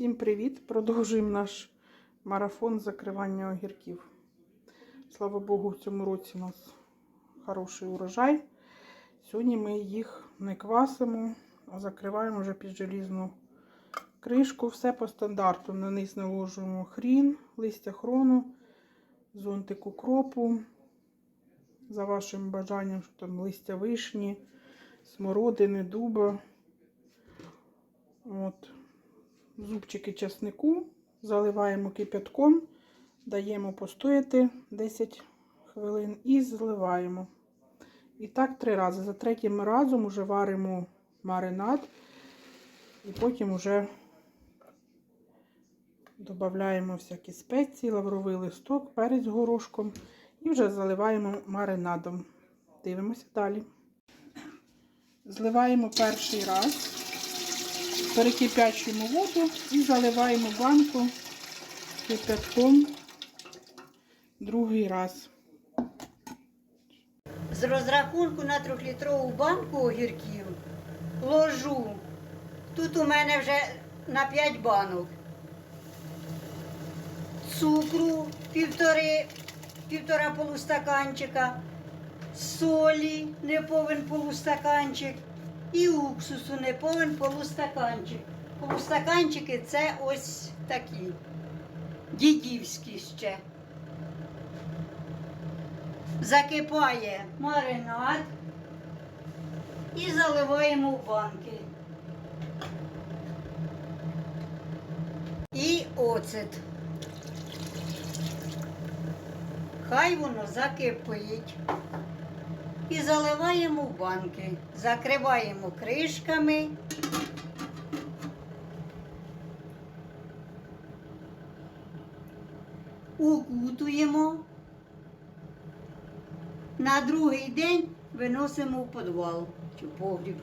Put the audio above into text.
Всім привіт! Продовжуємо наш марафон закривання огірків. Слава Богу, в цьому році у нас хороший урожай. Сьогодні ми їх не квасимо, а закриваємо вже під желізну кришку. Все по стандарту. На низ наложуємо хрін, листя хрону, зонтик укропу. За вашим бажанням, що там листя вишні, смородини, дуба. От зубчики часнику, заливаємо кипятком, даємо постояти 10 хвилин і зливаємо. І так три рази. За третім разом вже варимо маринад і потім вже додаємо всякі спеції, лавровий листок, перець горошком і вже заливаємо маринадом. Дивимося далі. Зливаємо перший раз перекипячуємо воду і заливаємо банку кипятком другий раз. З розрахунку на трьохлітрову банку огірків ложу. Тут у мене вже на 5 банок. Цукру півтори, півтора полустаканчика, солі не повен полустаканчик і уксусу не повен полустаканчик. Полустаканчики це ось такі. Дідівські ще. Закипає маринад і заливаємо в банки. І оцет. Хай воно закипить. І заливаємо в банки. Закриваємо кришками. Укутуємо. На другий день виносимо в підвал чи погріб.